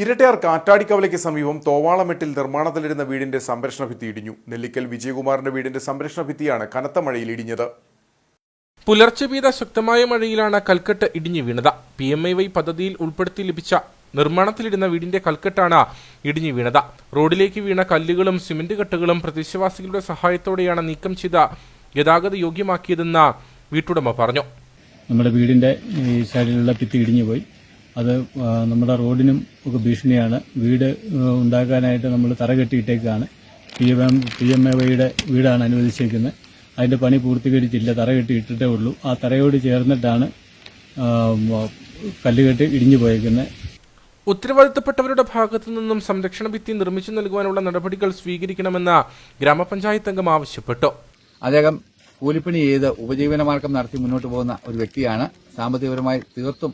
ഇരട്ടയാർ കാറ്റാടിക്കവലയ്ക്ക് സമീപം തോവാളമെട്ടിൽ നിർമ്മാണത്തിലിരുന്ന വീടിന്റെ സംരക്ഷണ ഭിത്തി ഇടിഞ്ഞു. നെല്ലിക്കൽ വിജയകുമാറിന്റെ വീടിന്റെ സംരക്ഷണ ഭിത്തിയാണ് കനത്ത മഴയിൽ ഇടിഞ്ഞത്. പുലർച്ചെ പെയ്ത ശക്തമായ മഴയിലാണ് കൽക്കെട്ട് ഇടിഞ്ഞു വീണത്. പി എം ഐ വൈ പദ്ധതിയിൽ ഉൾപ്പെടുത്തി ലഭിച്ച നിർമ്മാണത്തിലിരുന്ന വീടിന്റെ കൽക്കെട്ടാണ് ഇടിഞ്ഞു വീണത്. റോഡിലേക്ക് വീണ കല്ലുകളും സിമന്റ് കെട്ടുകളും പ്രദേശവാസികളുടെ സഹായത്തോടെയാണ് നീക്കം ചെയ്ത ഗതാഗത യോഗ്യമാക്കിയതെന്ന് വീട്ടുടമ പറഞ്ഞു. നമ്മുടെ വീടിന്റെ ഈ സൈഡിലുള്ള ഭിത്തി ഇടിഞ്ഞു പോയി. അത് നമ്മുടെ റോഡിനും ഒക്കെ ഭീഷണിയാണ്. വീട് ഉണ്ടാക്കാനായിട്ട് നമ്മൾ തറ കെട്ടിയിട്ടേക്കാണ്. P M P M A വൈയുടെ വീടാണ് അനുവദിച്ചേക്കുന്നത്. അതിന്റെ പണി പൂർത്തീകരിച്ചില്ല. തറ കെട്ടിയിട്ടിട്ടേ ഉള്ളൂ. ആ തറയോട് ചേർന്നിട്ടാണ് കല്ലുകെട്ടി ഇടിഞ്ഞു പോയേക്കുന്നത്. ഉത്തരവാദിത്തപ്പെട്ടവരുടെ ഭാഗത്തു നിന്നും സംരക്ഷണ ഭിത്തി നിർമ്മിച്ചു നൽകുവാനുള്ള നടപടികൾ സ്വീകരിക്കണമെന്ന് ഗ്രാമപഞ്ചായത്ത് അംഗം ആവശ്യപ്പെട്ടു. അദ്ദേഹം കൂലിപ്പണി ചെയ്ത് ഉപജീവനമാർഗം നടത്തി മുന്നോട്ട് പോകുന്ന ഒരു വ്യക്തിയാണ്. സാമ്പത്തികപരമായി തീർത്തും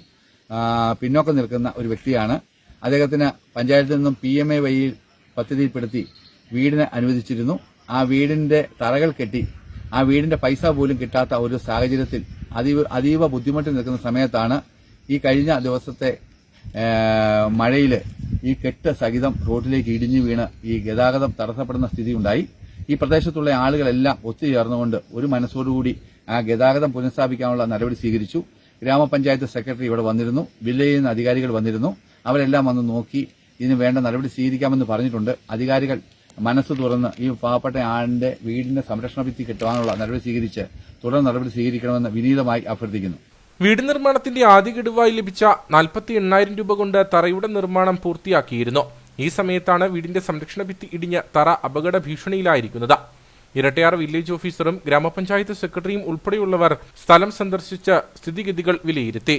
പിന്നോക്കം നിൽക്കുന്ന ഒരു വ്യക്തിയാണ്. അദ്ദേഹത്തിന് പഞ്ചായത്തിൽ നിന്നും പി എം എ വഴിയിൽ പദ്ധതിയിൽപ്പെടുത്തി വീടിന് അനുവദിച്ചിരുന്നു. ആ വീടിന്റെ തറകൾ കെട്ടി ആ വീടിന്റെ പൈസ പോലും കിട്ടാത്ത ഒരു സാഹചര്യത്തിൽ അതീവ അതീവ ബുദ്ധിമുട്ടിൽ നിൽക്കുന്ന സമയത്താണ് ഈ കഴിഞ്ഞ ദിവസത്തെ മഴയിൽ ഈ കെട്ട് സഹിതം റോഡിലേക്ക് ഇടിഞ്ഞു വീണ് ഈ ഗതാഗതം തടസ്സപ്പെടുന്ന സ്ഥിതിയുണ്ടായി. ഈ പ്രദേശത്തുള്ള ആളുകളെല്ലാം ഒത്തുചേർന്നുകൊണ്ട് ഒരു മനസ്സോടുകൂടി ആ ഗതാഗതം പുനഃസ്ഥാപിക്കാനുള്ള നടപടി സ്വീകരിച്ചു. ഗ്രാമപഞ്ചായത്ത് സെക്രട്ടറി ഇവിടെ വന്നിരുന്നു. വില്ലേജിൽ നിന്ന് അധികാരികൾ വന്നിരുന്നു. അവരെല്ലാം വന്ന് നോക്കി ഇതിന് വേണ്ട നടപടി സ്വീകരിക്കാമെന്ന് പറഞ്ഞിട്ടുണ്ട്. അധികാരികൾ മനസ്സ് തുറന്ന് ഈ പാവപ്പെട്ട ആളിന്റെ വീടിന്റെ സംരക്ഷണ ഭിത്തി കിട്ടുവാനുള്ള നടപടി സ്വീകരിച്ച് തുടർ നടപടി സ്വീകരിക്കണമെന്ന് വിനീതമായി അഭ്യർത്ഥിക്കുന്നു. വീട് നിർമ്മാണത്തിന്റെ ആദ്യ ഗഡുവായി ലഭിച്ച നാൽപ്പത്തി എണ്ണായിരം രൂപ കൊണ്ട് തറയുടെ നിർമ്മാണം പൂർത്തിയാക്കിയിരുന്നു. ഈ സമയത്താണ് വീടിന്റെ സംരക്ഷണ ഭിത്തി ഇടിഞ്ഞ് തറ അപകട ഭീഷണിയിലായിരിക്കുന്നത്. ഇരട്ടയാർ വില്ലേജ് ഓഫീസറും ഗ്രാമപഞ്ചായത്ത് സെക്രട്ടറിയും ഉൾപ്പെടെയുള്ളവർ സ്ഥലം സന്ദർശിച്ച സ്ഥിതിഗതികൾ വിലയിരുത്തി